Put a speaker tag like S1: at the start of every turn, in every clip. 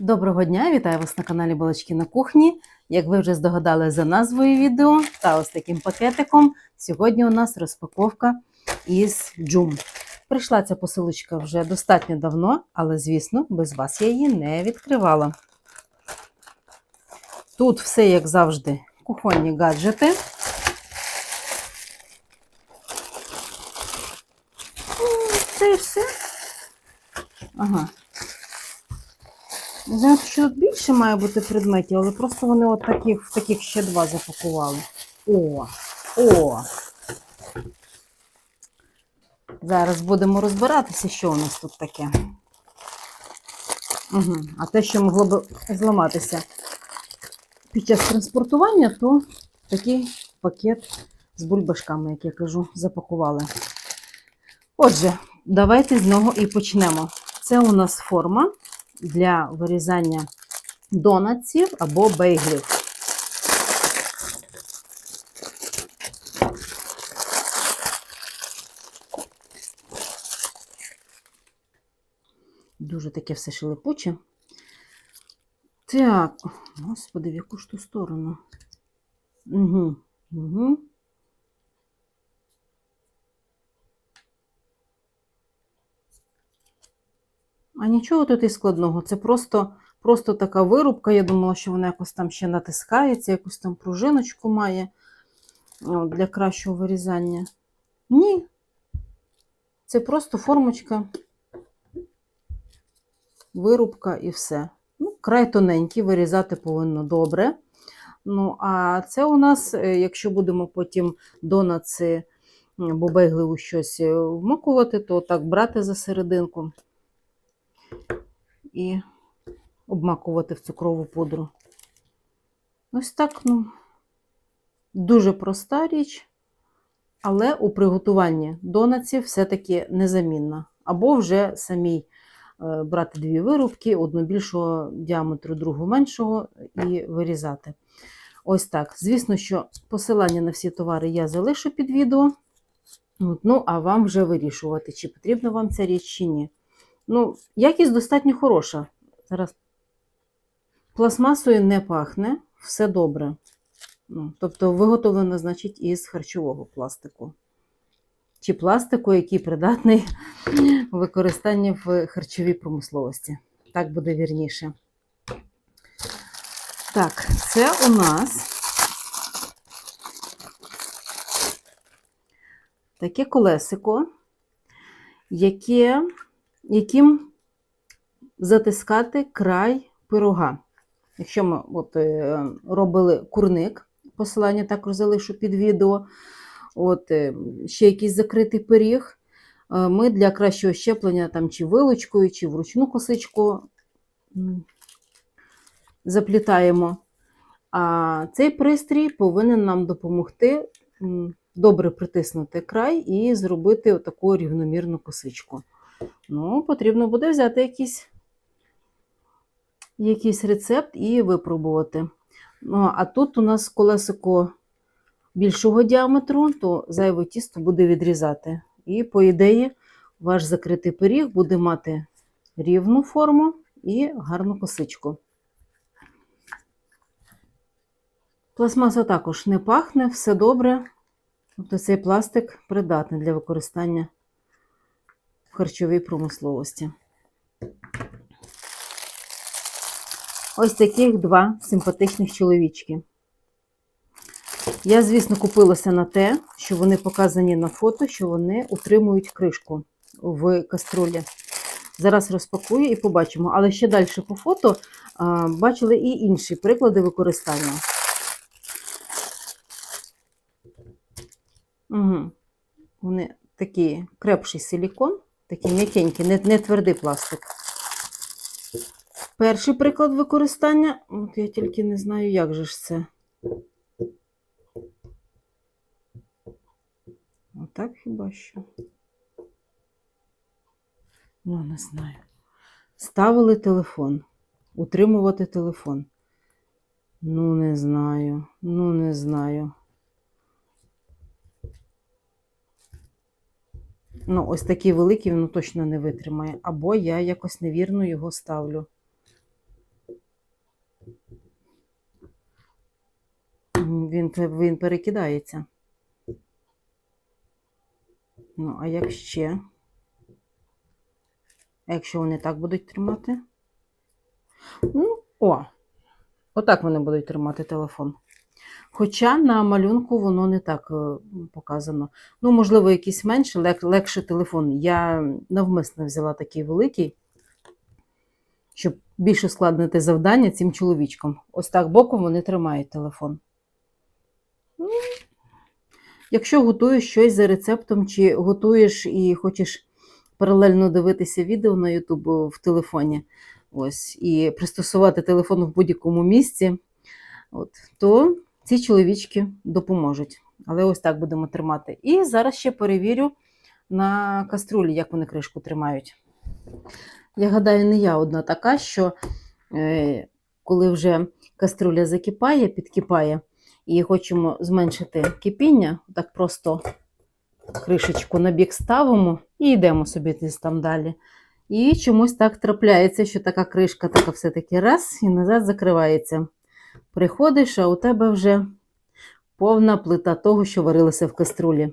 S1: Доброго дня, вітаю вас на каналі Балачки на кухні. Як ви вже здогадали за назвою відео та ось таким пакетиком, сьогодні у нас розпаковка із джум. Прийшла ця посилочка вже достатньо давно, але, звісно, без вас я її не відкривала. Тут все, як завжди, кухонні гаджети. Це і все. Ага. Знаю, що більше має бути предметів, але просто вони от таких, таких ще два запакували. О! О! Зараз будемо розбиратися, що у нас тут таке. Угу. А те, що могло б зламатися під час транспортування, то такий пакет з бульбашками, як я кажу, запакували. Отже, давайте з нього і почнемо. Це у нас форма для вирізання донатсів або бейглів. Дуже таке все шелепуче. Так, господи, в яку ж ту сторону? Угу, угу. А нічого тут і складного. Це просто, просто така вирубка. Я думала, що вона якось там ще натискається, якусь там пружиночку має для кращого вирізання. Ні. Це просто формочка, вирубка і все. Ну, Край тоненький, вирізати повинно добре. Ну, а це у нас, е, якщо будемо потім донаци бейгливу щось е, вмакувати, то так брати за серединку і обмакувати в цукрову пудру. Ось так, ну, дуже проста річ, але у приготуванні донаців все-таки незамінна. Або вже самій е, брати дві вирубки, одну більшого діаметру, другу меншого, і вирізати. Ось так. Звісно, що посилання на всі товари я залишу під відео. Ну, а вам вже вирішувати, чи потрібна вам ця річ, чи ні. Ну, якість достатньо хороша. Зараз пластмасою не пахне, все добре. Ну, тобто виготовлено, значить, із харчового пластику. Чи пластику, який придатний використанні в харчовій промисловості. Так буде вірніше. Так, це у нас таке колесико, яке яким затискати край пирога. Якщо ми от, е, робили курник, посилання також залишу під відео, от, е, ще якийсь закритий пиріг, е, ми для кращого щеплення там, чи вилочкою, чи вручну косичку заплітаємо. А цей пристрій повинен нам допомогти добре притиснути край і зробити таку рівномірну косичку. Ну, потрібно буде взяти якийсь, якийсь рецепт і випробувати. Ну, а тут у нас колесико більшого діаметру, то зайве тісто буде відрізати. І, по ідеї, ваш закритий пиріг буде мати рівну форму і гарну косичку. Пластмаса також не пахне, все добре. Тобто цей пластик придатний для використання в харчовій промисловості. Ось таких два симпатичних чоловічки. Я, звісно, купилася на те, що вони показані на фото, що вони утримують кришку в каструлі. Зараз розпакую і побачимо. Але ще далі по фото а, бачили і інші приклади використання. Угу. Вони такі крепший силікон. Такий м'якенький, не, не твердий пластик. Перший приклад використання, от я тільки не знаю, як же ж це. Отак хіба що. Ну, не знаю. Ставили телефон. Утримувати телефон. Ну, не знаю. Ну, не знаю. Ну, ось такий великий він точно не витримає. Або я якось невірно його ставлю. Він, він перекидається. Ну, а як ще? А якщо вони так будуть тримати? Ну, о, отак вони будуть тримати телефон. Хоча на малюнку воно не так е, показано. Ну, можливо, якийсь менший, лег, легший телефон. Я навмисно взяла такий великий, щоб більше ускладнити завдання цим чоловічкам. Ось так боком вони тримають телефон. Ну, Якщо готуєш щось за рецептом, чи готуєш і хочеш паралельно дивитися відео на YouTube в телефоні, ось, і пристосувати телефон в будь-якому місці, от, то ці чоловічки допоможуть. Але ось так будемо тримати. І зараз ще перевірю на каструлі, як вони кришку тримають. Я гадаю, не я одна така, що е, коли вже каструля закипає, підкипає, і хочемо зменшити кипіння, так просто кришечку на бік ставимо і йдемо собі десь там далі. І чомусь так трапляється, що така кришка така все-таки раз і назад закривається. Приходиш, а у тебе вже повна плита того, що варилося в каструлі.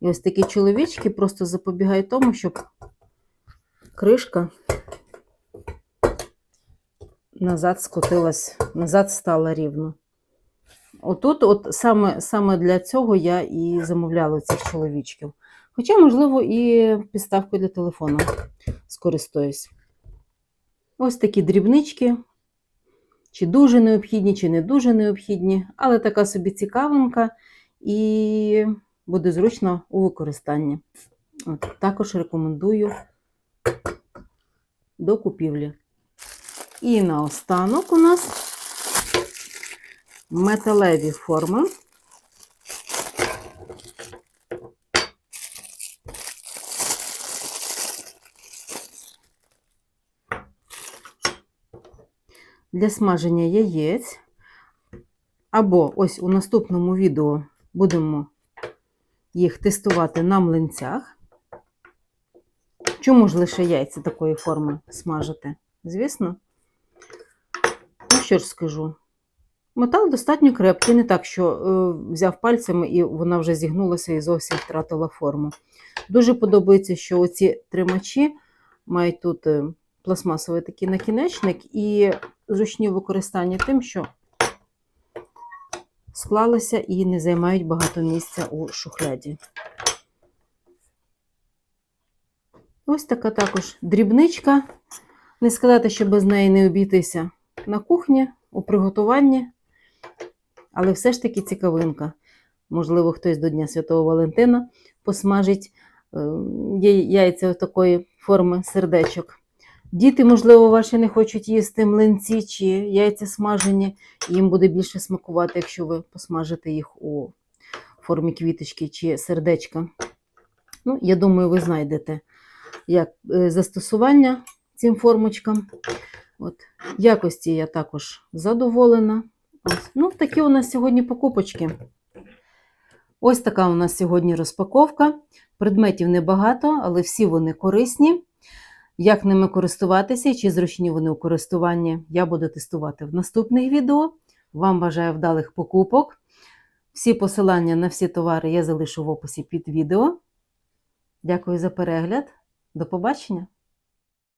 S1: І ось такі чоловічки просто запобігають тому, щоб кришка назад скотилась, назад стала рівно. Отут, от саме, саме для цього я і замовляла цих чоловічків. Хоча, можливо, і підставкою для телефону скористаюсь. Ось такі дрібнички. Чи дуже необхідні, чи не дуже необхідні, але така собі цікавинка і буде зручно у використанні. От, також рекомендую до купівлі. І наостанок у нас металеві форми. Для смаження яєць. Або ось у наступному відео будемо їх тестувати на млинцях. Чому ж лише яйця такої форми смажити? Звісно. Ну, що ж скажу. Метал достатньо крепкий, не так, що е, взяв пальцями і вона вже зігнулася і зовсім втратила форму. Дуже подобається, що оці тримачі мають тут е, пластмасовий такий накінечник і зручні в використанні тим, що склалися і не займають багато місця у шухляді. Ось така також дрібничка. Не сказати, що без неї не обійтися на кухні, у приготуванні, але все ж таки цікавинка. Можливо, хтось до Дня Святого Валентина посмажить е, яйця такої форми сердечок. Діти, можливо, ваші не хочуть їсти млинці чи яйця смажені, їм буде більше смакувати, якщо ви посмажите їх у формі квіточки чи сердечка. Ну, я думаю, ви знайдете як е, застосування цим формочкам. От. Якості я також задоволена. Ось. Ну, такі у нас сьогодні покупочки. Ось така у нас сьогодні розпаковка. Предметів небагато, але всі вони корисні. Як ними користуватися і чи зручні вони у користуванні, я буду тестувати в наступних відео. Вам бажаю вдалих покупок. Всі посилання на всі товари я залишу в описі під відео. Дякую за перегляд. До побачення!